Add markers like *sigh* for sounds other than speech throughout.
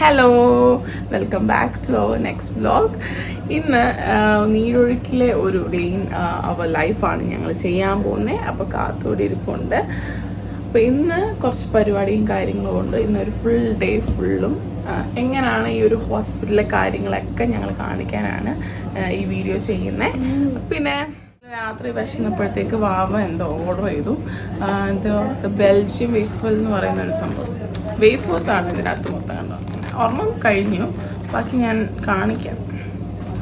Hello welcome back to our next vlog ഇന്ന് നീരൊഴുക്കിലെ ഒരു ഡേ ഇൻ അവർ ലൈഫാണ് ഞങ്ങൾ ചെയ്യാൻ പോകുന്നത് അപ്പോൾ കാത്തോടെ ഇരിപ്പുണ്ട്. അപ്പോൾ ഇന്ന് കുറച്ച് പരിപാടിയും കാര്യങ്ങളും ഉണ്ട്. ഇന്നൊരു ഫുൾ ഡേ ഫുള്ളും എങ്ങനെയാണ് ഈ ഒരു ഹോസ്പിറ്റലിലെ കാര്യങ്ങളൊക്കെ ഞങ്ങൾ കാണിക്കാനാണ് ഈ വീഡിയോ ചെയ്യുന്നത് പിന്നെ രാത്രി വിശന്നപ്പോഴത്തേക്ക് വാവ എന്തോ ഓർഡർ ചെയ്തു. എന്തോ ബെൽജിയം വേഫൽ എന്ന് പറയുന്ന ഒരു സംഭവം. വേഫേഴ്സ് ആണ് ഇതിനകത്ത് മൊത്തം കണ്ടോ ഒരെണ്ണം കഴിഞ്ഞു. ബാക്കി ഞാൻ കാണിക്കാം.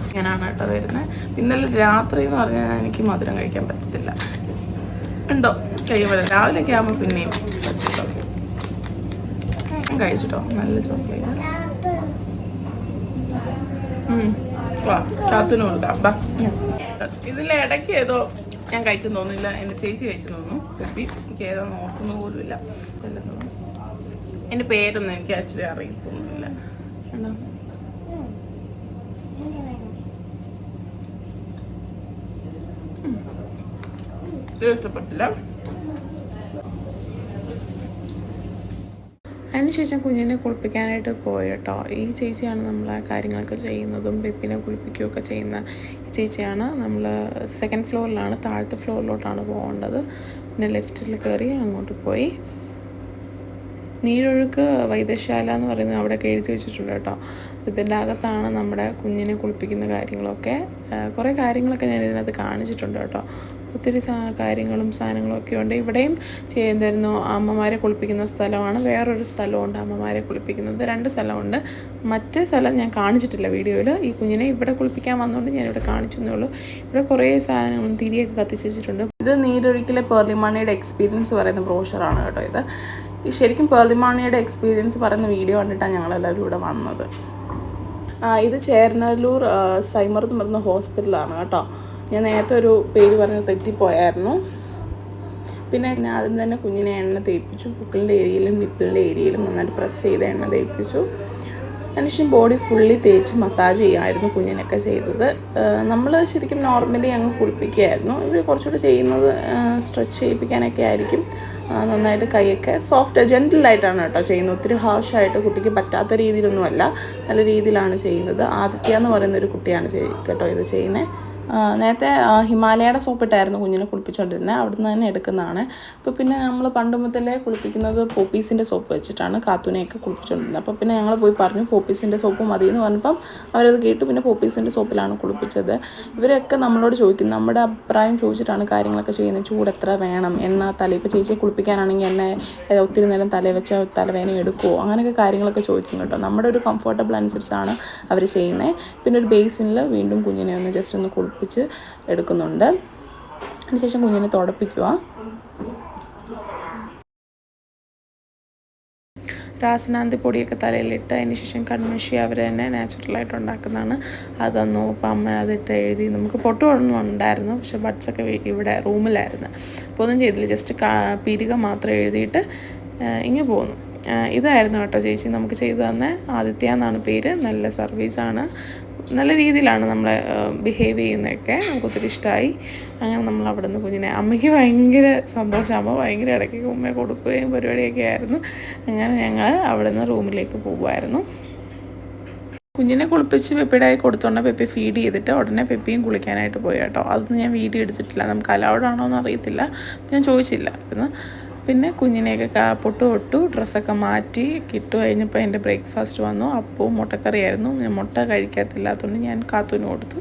ഇങ്ങനെയാണ് കേട്ടോ വരുന്നത് ഇന്നലെ രാത്രി എന്ന് പറഞ്ഞാൽ എനിക്ക് മധുരം കഴിക്കാൻ പറ്റത്തില്ല. ഉണ്ടോ? കഴിയുമ്പോൾ രാവിലെയൊക്കെ ആകുമ്പോൾ പിന്നെയും കഴിച്ചിട്ടോ? നല്ല ചോക്ലേറ്റ്. കാത്തുന് കൊടുക്കാം. ബാ ഇതിൽ ഇടയ്ക്ക് ഏതോ ഞാൻ കഴിച്ചു തോന്നുന്നില്ല. എന്റെ ചേച്ചി കഴിച്ചു തോന്നുന്നു. കുപ്പി. എനിക്ക് ഏതോ നോക്കുന്നു എല്ലാം തോന്നുന്നു. എന്റെ പേരൊന്നും എനിക്ക് ആക്ച്വലി ഇത് ഇഷ്ടപ്പെട്ടില്ല. അതിനുശേഷം കുഞ്ഞിനെ കുളിപ്പിക്കാനായിട്ട് പോയി കേട്ടോ ഈ ചേച്ചിയാണ് നമ്മളെ കാര്യങ്ങളൊക്കെ ചെയ്യുന്നതും ബെപ്പിനെ കുളിപ്പിക്കുകയൊക്കെ ചെയ്യുന്ന ഈ ചേച്ചിയാണ്. നമ്മൾ സെക്കൻഡ് ഫ്ലോറിലാണ് താഴത്തെ ഫ്ലോറിലോട്ടാണ് പോകേണ്ടത്. പിന്നെ ലെഫ്റ്റിൽ കയറി അങ്ങോട്ട് പോയി. നീരൊഴുക്ക് വൈദ്യശാല എന്ന് പറയുന്നത് അവിടെ എഴുതി വെച്ചിട്ടുണ്ട് കേട്ടോ. ഇതിന്റെ അകത്താണ് നമ്മുടെ കുഞ്ഞിനെ കുളിപ്പിക്കുന്ന കാര്യങ്ങളൊക്കെ. കുറേ കാര്യങ്ങളൊക്കെ ഞാൻ ഇതിനകത്ത് കാണിച്ചിട്ടുണ്ട് കേട്ടോ. ഒത്തിരി കാര്യങ്ങളും സാധനങ്ങളും ഒക്കെ ഉണ്ട്. ഇവിടെയും ചെയ്യുന്നതായിരുന്നു അമ്മമാരെ കുളിപ്പിക്കുന്ന സ്ഥലമാണ്. വേറൊരു സ്ഥലമുണ്ട് അമ്മമാരെ കുളിപ്പിക്കുന്നത്. രണ്ട് സ്ഥലമുണ്ട്. മറ്റേ സ്ഥലം ഞാൻ കാണിച്ചിട്ടില്ല വീഡിയോയിൽ ഈ കുഞ്ഞിനെ ഇവിടെ കുളിപ്പിക്കാൻ വന്നുകൊണ്ട് ഞാൻ ഇവിടെ കാണിച്ചു എന്നേ ഉള്ളൂ. ഇവിടെ കുറേ സാധനങ്ങളും തിരിയൊക്കെ കത്തിച്ച് വെച്ചിട്ടുണ്ട്. ഇത് നീരൊഴുക്കിലെ പേർലിമണിയുടെ എക്സ്പീരിയൻസ് പറയുന്ന ബ്രോഷറാണ് കേട്ടോ ഇത്. ശരിക്കും പേർലിമാണിയുടെ എക്സ്പീരിയൻസ് പറയുന്ന വീഡിയോ കണ്ടിട്ടാണ് ഞങ്ങളെല്ലാവരും ഇവിടെ വന്നത്. ഇത് ചേർനല്ലൂർ ആ, സൈമർ എന്ന് പറയുന്ന ഹോസ്പിറ്റലാണ് കേട്ടോ. ഞാൻ നേരത്തെ ഒരു പേര് പറഞ്ഞ് തെറ്റിപ്പോയായിരുന്നു. പിന്നെ ഞാൻ ആദ്യം തന്നെ കുഞ്ഞിനെ എണ്ണ തേപ്പിച്ചു. പൂക്കളിന്റെ ഏരിയയിലും നിപ്പിളിന്റെ ഏരിയയിലും നന്നായിട്ട് പ്രസ് ചെയ്ത് എണ്ണ തേപ്പിച്ചു. അതിനുശേഷം ബോഡി ഫുള്ളി തേച്ച് മസാജ് ചെയ്യുമായിരുന്നു കുഞ്ഞിനൊക്കെ ചെയ്തത്. നമ്മൾ ശരിക്കും നോർമലി അങ്ങ് കുളിപ്പിക്കുകയായിരുന്നു. ഇവർ കുറച്ചുകൂടി ചെയ്യുന്നത് സ്ട്രെച്ച് ചെയ്യിപ്പിക്കാനൊക്കെ ആയിരിക്കും. നന്നായിട്ട് കൈയൊക്കെ സോഫ്റ്റ് ജെന്റിലായിട്ടാണ് കേട്ടോ ചെയ്യുന്നത്. ഒത്തിരി ഹാർഷായിട്ട് കുട്ടിക്ക് പറ്റാത്ത രീതിയിലൊന്നുമല്ല. നല്ല രീതിയിലാണ് ചെയ്യുന്നത്. ആദിത്യ എന്ന് പറയുന്ന ഒരു കുട്ടിയാണ് കേട്ടോ ഇത് ചെയ്യുന്നത് നേരത്തെ ഹിമാലയയുടെ സോപ്പിട്ടായിരുന്നു കുഞ്ഞിനെ കുളിപ്പിച്ചുകൊണ്ടിരുന്നത് അവിടുന്ന് തന്നെ എടുക്കുന്നതാണ്. അപ്പോൾ പിന്നെ നമ്മൾ പണ്ട് മുതലേ കുളിപ്പിക്കുന്നത് പോപ്പീസിന്റെ സോപ്പ് വെച്ചിട്ടാണ്. കാത്തൂനെയൊക്കെ കുളിപ്പിച്ചുകൊണ്ടിരുന്നത് അപ്പോൾ പിന്നെ ഞങ്ങൾ പോയി പറഞ്ഞു പോപ്പീസിന്റെ സോപ്പ് മതി എന്ന് പറഞ്ഞപ്പം അവരത് കേട്ടു. പിന്നെ പോപ്പീസിന്റെ സോപ്പിലാണ് കുളിപ്പിച്ചത്. ഇവരൊക്കെ നമ്മളോട് ചോദിക്കും നമ്മുടെ അഭിപ്രായം ചോദിച്ചിട്ടാണ് കാര്യങ്ങളൊക്കെ ചെയ്യുന്നത്. ചൂട് എത്ര വേണം? എണ്ണ തല ഇപ്പോൾ ചേച്ചിയെ കുളിപ്പിക്കാനാണെങ്കിൽ ഏ, ഒത്തിരി നേരം തല വെച്ച തലവേന എടുക്കുമോ അങ്ങനെയൊക്കെ കാര്യങ്ങളൊക്കെ ചോദിക്കും കേട്ടോ. നമ്മുടെ ഒരു കംഫർട്ടബിൾ അനുസരിച്ചാണ് അവർ ചെയ്യുന്നത് പിന്നെ ഒരു ബേസിനിൽ വീണ്ടും കുഞ്ഞിനെ ഒന്ന് ജസ്റ്റ് ഒന്ന് കുളിപ്പിച്ച് എടുക്കുന്നുണ്ട്. അതിനുശേഷം കുഞ്ഞിനെ തുടപ്പിക്കുക. രാസനാന്തി പൊടിയൊക്കെ തലയിലിട്ട് അതിന് ശേഷം കൺമഷി അവർ തന്നെ നാച്ചുറലായിട്ട് ഉണ്ടാക്കുന്നതാണ്. അത് തന്നു അപ്പം അമ്മ അതിട്ട് എഴുതി നമുക്ക് പൊട്ട് ഉണ്ടായിരുന്നു പക്ഷെ ബഡ്സൊക്കെ ഇവിടെ റൂമിലായിരുന്നു. അപ്പോൾ ഒന്നും ചെയ്തില്ല. ജസ്റ്റ് പിരിക മാത്രം എഴുതിയിട്ട് ഇങ്ങനെ പോകുന്നു ഇതായിരുന്നു കേട്ടോ ചേച്ചി നമുക്ക് ചെയ്തു തന്നെ ആദിത്യ എന്നാണ് പേര്. നല്ല സർവീസാണ് നല്ല രീതിയിലാണ് നമ്മളെ ബിഹേവ് ചെയ്യുന്നതൊക്കെ നമുക്ക് ഒത്തിരി ഇഷ്ടമായി അങ്ങനെ നമ്മൾ അവിടെ നിന്ന് കുഞ്ഞിനെ അമ്മയ്ക്ക് ഭയങ്കര സന്തോഷം. അമ്മ ഭയങ്കര ഇടയ്ക്ക് ഉമ്മ കൊടുക്കുകയും പരിപാടിയൊക്കെ ആയിരുന്നു. അങ്ങനെ ഞങ്ങൾ അവിടെ നിന്ന് റൂമിലേക്ക് പോകുമായിരുന്നു കുഞ്ഞിനെ കുളിപ്പിച്ച് പെപ്പിയുടെ കൊടുത്തോണ്ട് പെപ്പി ഫീഡ് ചെയ്തിട്ട് ഉടനെ പെപ്പിയും കുളിക്കാനായിട്ട് പോയി കേട്ടോ. അതൊന്നും ഞാൻ വീഡിയോ എടുത്തിട്ടില്ല. നമുക്ക് ആണോ എന്ന് അറിയത്തില്ല. ഞാൻ ചോദിച്ചില്ല. പിന്നെ കുഞ്ഞിനെയൊക്കെ കാപ്പൊട്ട് പൊട്ട് തൊട്ടു ഡ്രസ്സൊക്കെ മാറ്റി കിട്ടു കഴിഞ്ഞപ്പോൾ എന്റെ ബ്രേക്ക്ഫാസ്റ്റ് വന്നു. അപ്പവും മുട്ടക്കറിയായിരുന്നു. ഞാൻ മുട്ട കഴിക്കാത്തില്ലാത്തതുകൊണ്ട് ഞാൻ കാത്തൂന് കൊടുത്തു.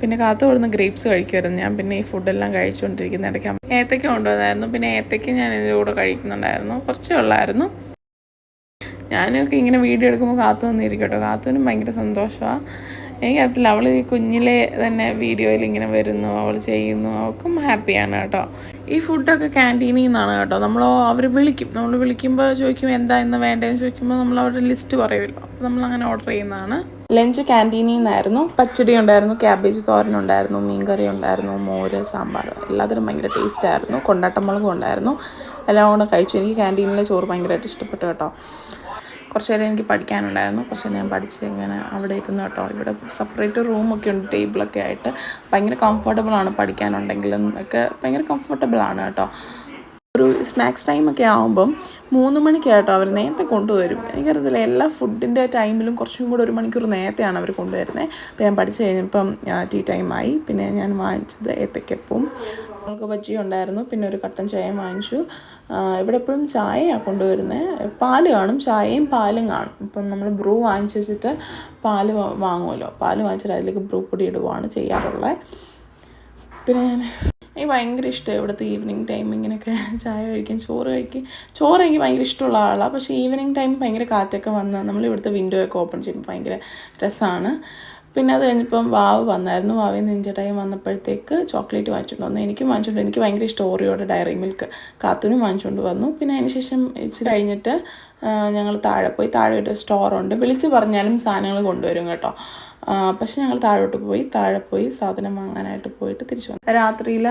പിന്നെ കാത്തു കൊടുന്ന് ഗ്രേപ്സ് കഴിക്കുമായിരുന്നു. ഞാൻ പിന്നെ ഈ ഫുഡെല്ലാം കഴിച്ചുകൊണ്ടിരിക്കുന്ന ഇടയ്ക്ക് ഏത്തയ്ക്ക കൊണ്ടുവന്നായിരുന്നു. പിന്നെ ഏത്തയ്ക്ക ഞാൻ ഇതിന്റെ കൂടെ കഴിക്കുന്നുണ്ടായിരുന്നു. കുറച്ചേ ഉള്ളായിരുന്നു. ഞാനൊക്കെ ഇങ്ങനെ വീഡിയോ എടുക്കുമ്പോൾ കാത്തു വന്നിരിക്കട്ടോ കാത്തുവിനും ഭയങ്കര സന്തോഷമാണ് എനിക്കറിയത്തില്ല അവൾ ഈ കുഞ്ഞിലെ തന്നെ വീഡിയോയിൽ ഇങ്ങനെ വരുന്നു അവൾ ചെയ്യുന്നു അവൾക്കും ഹാപ്പിയാണ് കേട്ടോ. ഈ ഫുഡൊക്കെ ക്യാന്റീനിൽ നിന്നാണ് കേട്ടോ. നമ്മൾ അവർ വിളിക്കും. നമ്മൾ വിളിക്കുമ്പോൾ ചോദിക്കും എന്താ ഇന്ന് വേണ്ടതെന്ന് ചോദിക്കുമ്പോൾ നമ്മൾ അവരുടെ ലിസ്റ്റ് പറയുമല്ലോ നമ്മൾ അങ്ങനെ ഓർഡർ ചെയ്യുന്നതാണ്. ലഞ്ച് ക്യാന്റീനിൽ നിന്നായിരുന്നു പച്ചടി ഉണ്ടായിരുന്നു ക്യാബേജ് തോരൻ ഉണ്ടായിരുന്നു മീൻകറി ഉണ്ടായിരുന്നു മോര് സാമ്പാർ. എല്ലാത്തിനും ഭയങ്കര ടേസ്റ്റ് ആയിരുന്നു. കൊണ്ടാട്ടമുളകും ഉണ്ടായിരുന്നു. എല്ലാം കൂടെ കഴിച്ചു. എനിക്ക് ക്യാന്റീനിലെ ചോറ് ഭയങ്കരമായിട്ട് ഇഷ്ടപ്പെട്ടു കേട്ടോ. കുറച്ച് നേരം എനിക്ക് പഠിക്കാനുണ്ടായിരുന്നു. കുറച്ച് നേരം ഞാൻ പഠിച്ച് ഇങ്ങനെ അവിടെ ഇരുന്നു കേട്ടോ. ഇവിടെ സെപ്പറേറ്റ് റൂമൊക്കെ ഉണ്ട് ടേബിളൊക്കെ ആയിട്ട്. ഭയങ്കര കംഫർട്ടബിളാണ് പഠിക്കാനുണ്ടെങ്കിലും ഒക്കെ ഭയങ്കര കംഫർട്ടബിളാണ് കേട്ടോ. ഒരു സ്നാക്സ് ടൈമൊക്കെ ആകുമ്പം മൂന്ന് മണിക്ക് കേട്ടോ അവർ നേരത്തെ കൊണ്ടുവരും. എനിക്കറിയത്തില്ല എല്ലാ ഫുഡിന്റെ ടൈമിലും കുറച്ചും കൂടെ ഒരു മണിക്കൂർ നേരത്തെയാണ് അവർ കൊണ്ടുവരുന്നത് അപ്പോൾ ഞാൻ പഠിച്ചു കഴിഞ്ഞപ്പം ടീ ടൈമായി പിന്നെ ഞാൻ വാങ്ങിച്ചത് ഏത്തക്കപ്പവും നമുക്ക് ബജ്ജി ഉണ്ടായിരുന്നു പിന്നെ ഒരു കട്ടൻ ചായ വാങ്ങിച്ചു. ഇവിടെ എപ്പോഴും ചായയാണ് കൊണ്ടുവരുന്നത് പാൽ കാണും ചായയും പാലും കാണും. ഇപ്പം നമ്മൾ ബ്രൂ വാങ്ങിച്ച് വെച്ചിട്ട് പാൽ വാങ്ങുമല്ലോ. പാൽ വാങ്ങിച്ചിട്ട് അതിലേക്ക് ബ്രൂ പൊടി ഇടുവാണ് ചെയ്യാറുള്ളത് പിന്നെ ഞാൻ എനിക്ക് ഭയങ്കര ഇഷ്ടമാണ് ഇവിടുത്തെ ഈവനിങ് ടൈം ഇങ്ങനെയൊക്കെ *laughs* ചായ കഴിക്കാൻ ചോറ് കഴിക്കും ചോറ് എനിക്ക് ഭയങ്കര ഇഷ്ടമുള്ള ആളാണ് പക്ഷേ ഈവനിങ് ടൈം ഭയങ്കര കാറ്റൊക്കെ വന്ന് നമ്മൾ ഇവിടുത്തെ വിൻഡോ ഒക്കെ ഓപ്പൺ ചെയ്യുമ്പോൾ ഭയങ്കര രസമാണ് പിന്നെ അത് കഴിഞ്ഞപ്പം വാവ് വന്നായിരുന്നു. വാവയിൽ ടൈം വന്നപ്പോഴത്തേക്ക് ചോക്ലേറ്റ് വാങ്ങിച്ചുകൊണ്ട് വന്നു. എനിക്കും വാങ്ങിച്ചുകൊണ്ട് എനിക്ക് ഭയങ്കര ഇഷ്ടം ഓറിയോടെ ഡയറി മിൽക്ക് കാത്തുനും വാങ്ങിച്ചുകൊണ്ട് വന്നു. പിന്നെ അതിന് ശേഷം ഇച്ചിരി കഴിഞ്ഞിട്ട് ഞങ്ങൾ താഴെ പോയി. താഴെ ഒരു സ്റ്റോറുണ്ട് വിളിച്ച് പറഞ്ഞാലും സാധനങ്ങൾ കൊണ്ടുവരും കേട്ടോ. പക്ഷെ ഞങ്ങൾ താഴോട്ട് പോയി താഴെ പോയി സാധനം വാങ്ങാനായിട്ട് പോയിട്ട് തിരിച്ചു വന്നു. രാത്രിയിൽ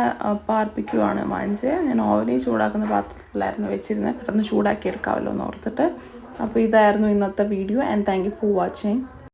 പാർപ്പിക്കുവാണ് വാങ്ങിച്ചത്. ഞാൻ ഓവലി ചൂടാക്കുന്ന പാത്രത്തിലായിരുന്നു വെച്ചിരുന്നത്. പെട്ടെന്ന് ചൂടാക്കി എടുക്കാമല്ലോ എന്ന് ഓർത്തിട്ട്. അപ്പോൾ ഇതായിരുന്നു ഇന്നത്തെ video. And thank you for watching